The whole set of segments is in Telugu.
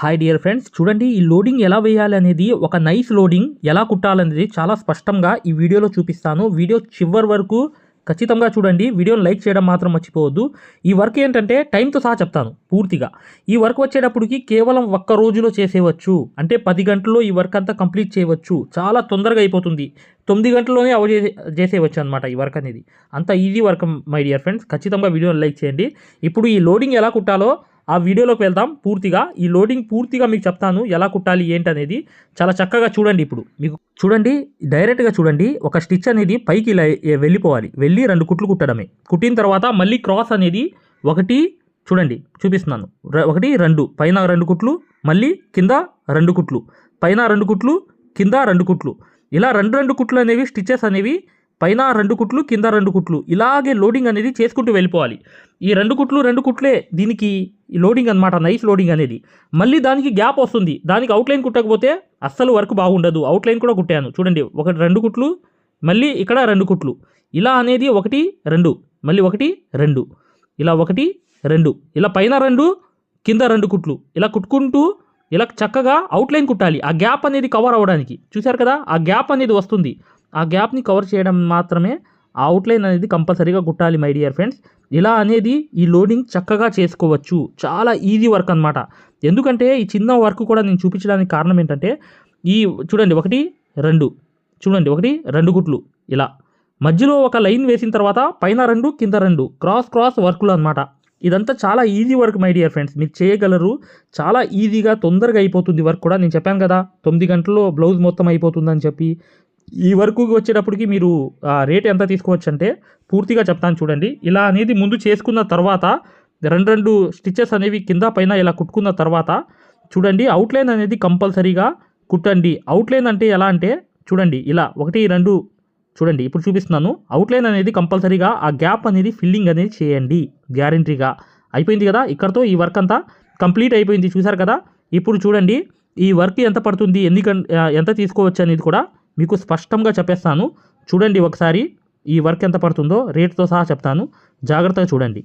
హాయ్ డియర్ ఫ్రెండ్స్ చూడండి ఈ లోడింగ్ ఎలా వేయాలి అనేది ఒక నైస్ లోడింగ్ ఎలా కుట్టాలనేది చాలా స్పష్టంగా ఈ వీడియోలో చూపిస్తాను. వీడియో చివరి వరకు ఖచ్చితంగా చూడండి. వీడియోని లైక్ చేయడం మాత్రం మర్చిపోవద్దు. ఈ వర్క్ ఏంటంటే టైంతో సహా చెప్తాను పూర్తిగా. ఈ వర్క్ వచ్చేటప్పటికి కేవలం ఒక్క రోజులో చేసేవచ్చు. అంటే పది గంటల్లో ఈ వర్క్ అంతా కంప్లీట్ చేయవచ్చు. చాలా తొందరగా అయిపోతుంది. తొమ్మిది గంటల్లోనే అవ చేసే అనమాట ఈ వర్క్ అనేది. అంత easy work my dear friends ఖచ్చితంగా వీడియోని లైక్ చేయండి. ఇప్పుడు ఈ లోడింగ్ ఎలా కుట్టాలో ఆ వీడియోలోకి వెళ్దాం పూర్తిగా. ఈ లోడింగ్ పూర్తిగా మీకు చెప్తాను ఎలా కుట్టాలి ఏంటి అనేది చాలా చక్కగా చూడండి ఇప్పుడు. మీకు చూడండి డైరెక్ట్గా చూడండి. ఒక స్టిచ్ అనేది పైకి ఇలా వెళ్ళిపోవాలి. వెళ్ళి రెండు కుట్లు కుట్టడమే. కుట్టిన తర్వాత మళ్ళీ క్రాస్ అనేది ఒకటి చూడండి చూపిస్తున్నాను. ఒకటి రెండు. పైన రెండు కుట్లు మళ్ళీ కింద రెండు కుట్లు. పైన రెండు కుట్లు కింద రెండు కుట్లు. ఇలా రెండు రెండు కుట్లు అనేవి స్టిచ్చెస్ అనేవి పైన రెండు కుట్లు కింద రెండు కుట్లు. ఇలాగే లోడింగ్ అనేది చేసుకుంటూ వెళ్ళిపోవాలి. ఈ రెండు కుట్లు రెండు కుట్లే దీనికి ఈ లోడింగ్ అనమాట నైస్ లోడింగ్ అనేది. మళ్ళీ దానికి గ్యాప్ వస్తుంది. దానికి అవుట్లైన్ కుట్టకపోతే అస్సలు వర్క్ బాగుండదు. అవుట్లైన్ కూడా కుట్టాను. చూడండి ఒకటి రెండు కుట్లు మళ్ళీ ఇక్కడ రెండు కుట్లు. ఇలా అనేది ఒకటి రెండు. మళ్ళీ ఒకటి రెండు. ఇలా ఒకటి రెండు. ఇలా పైన రెండు కింద రెండు కుట్లు. ఇలా కుట్టుకుంటూ ఇలా చక్కగా అవుట్లైన్ కుట్టాలి. ఆ గ్యాప్ అనేది కవర్ అవ్వడానికి. చూశారు కదా? ఆ గ్యాప్ అనేది వస్తుంది. ఆ గ్యాప్ని కవర్ చేయడం మాత్రమే ఆ అవుట్లైన్ అనేది కంపల్సరీగా కుట్టాలి మై డియర్ ఫ్రెండ్స్ ఇలా అనేది ఈ లోడింగ్ చక్కగా చేసుకోవచ్చు. చాలా ఈజీ వర్క్ అనమాట ఎందుకంటే ఈ చిన్న వర్క్ కూడా నేను చూపించడానికి కారణం ఏంటంటే ఈ చూడండి ఒకటి రెండు. చూడండి ఒకటి రెండు గుట్లు. ఇలా. మధ్యలో ఒక లైన్ వేసిన తర్వాత పైన రెండు కింద రెండు. క్రాస్ క్రాస్ వర్క్లు అనమాట ఇదంతా చాలా easy work my dear friends మీరు చేయగలరు. చాలా ఈజీగా తొందరగా అయిపోతుంది వర్క్ కూడా. నేను చెప్పాను కదా తొమ్మిది గంటల్లో బ్లౌజ్ మొత్తం అయిపోతుందని చెప్పి. ఈ వరకు వచ్చేటప్పటికి మీరు ఆ, రేట్ ఎంత తీసుకోవచ్చు అంటే పూర్తిగా చెప్తాను చూడండి. ఇలా అనేది ముందు చేసుకున్న తర్వాత రెండు రెండు స్టిచ్చెస్ అనేవి కింద పైన ఇలా కుట్టుకున్న తర్వాత చూడండి అవుట్లైన్ అనేది కంపల్సరీగా కుట్టండి. అవుట్లైన్ అంటే ఎలా అంటే చూడండి ఇలా ఒకటి రెండు చూడండి ఇప్పుడు చూపిస్తున్నాను. అవుట్లైన్ అనేది కంపల్సరీగా ఆ గ్యాప్ అనేది ఫిల్లింగ్ అనేది చేయండి గ్యారంటీగా అయిపోయింది కదా ఇక్కడతో ఈ వర్క్ అంతా కంప్లీట్ అయిపోయింది చూసారు కదా? ఇప్పుడు చూడండి ఈ వర్క్ ఎంత పడుతుంది ఎన్ని ఎంత తీసుకోవచ్చు అనేది కూడా మీకు స్పష్టంగా చెప్పేస్తాను. చూడండి ఒకసారి ఈ వర్క్ ఎంత పడుతుందో రేట్తో సహా చెప్తాను. జాగ్రత్తగా చూడండి.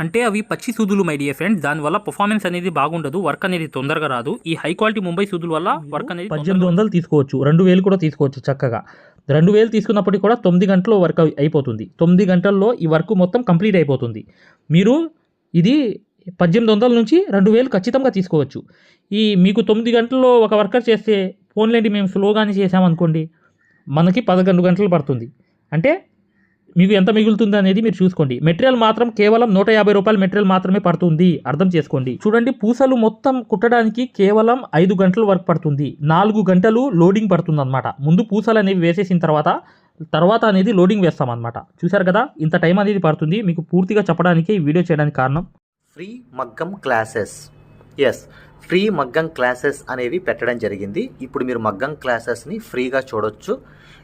అంటే అవి పచ్చి సూదులు మై డియర్ ఫ్రెండ్స్ దానివల్ల పర్ఫార్మెన్స్ అనేది బాగుండదు వర్క్ అనేది తొందరగా రాదు. ఈ హై క్వాలిటీ ముంబై సూదుల వల్ల వర్క్ అనేది పద్దెనిమిది వందలు తీసుకోవచ్చు. రెండు వేలు కూడా తీసుకోవచ్చు చక్కగా. రెండు వేలు తీసుకున్నప్పటికీ కూడా తొమ్మిది గంటల్లో వర్క్ అయి- అయిపోతుంది. తొమ్మిది గంటల్లో ఈ వర్క్ మొత్తం కంప్లీట్ అయిపోతుంది. మీరు ఇది పద్దెనిమిది వందల నుంచి రెండు వేలు ఖచ్చితంగా తీసుకోవచ్చు. ఈ మీకు తొమ్మిది గంటల్లో ఒక వర్కర్ చేస్తే ఫోన్లేండి మేము స్లోగానే చేసామనుకోండి మనకి పదకొండు గంటలు పడుతుంది. అంటే మీకు ఎంత మిగులుతుంది అనేది మీరు చూసుకోండి. మెటీరియల్ మాత్రం కేవలం నూట యాభై రూపాయల మెటీరియల్ మాత్రమే పడుతుంది. అర్థం చేసుకోండి. చూడండి పూసలు మొత్తం కుట్టడానికి కేవలం ఐదు గంటలు వర్క్ పడుతుంది. నాలుగు గంటలు లోడింగ్ పడుతుంది అనమాట ముందు పూసలు అనేవి వేసేసిన తర్వాత తర్వాత అనేది లోడింగ్ వేస్తాం అనమాట చూశారు కదా ఇంత టైం అనేది పడుతుంది. మీకు పూర్తిగా చెప్పడానికి ఈ వీడియో చేయడానికి కారణం? ఫ్రీ మగ్గం క్లాసెస్. ఎస్ ఫ్రీ మగ్గం క్లాసెస్ అనేవి పెట్టడం జరిగింది. ఇప్పుడు మీరు మగ్గం క్లాసెస్ని ఫ్రీగా చూడొచ్చు.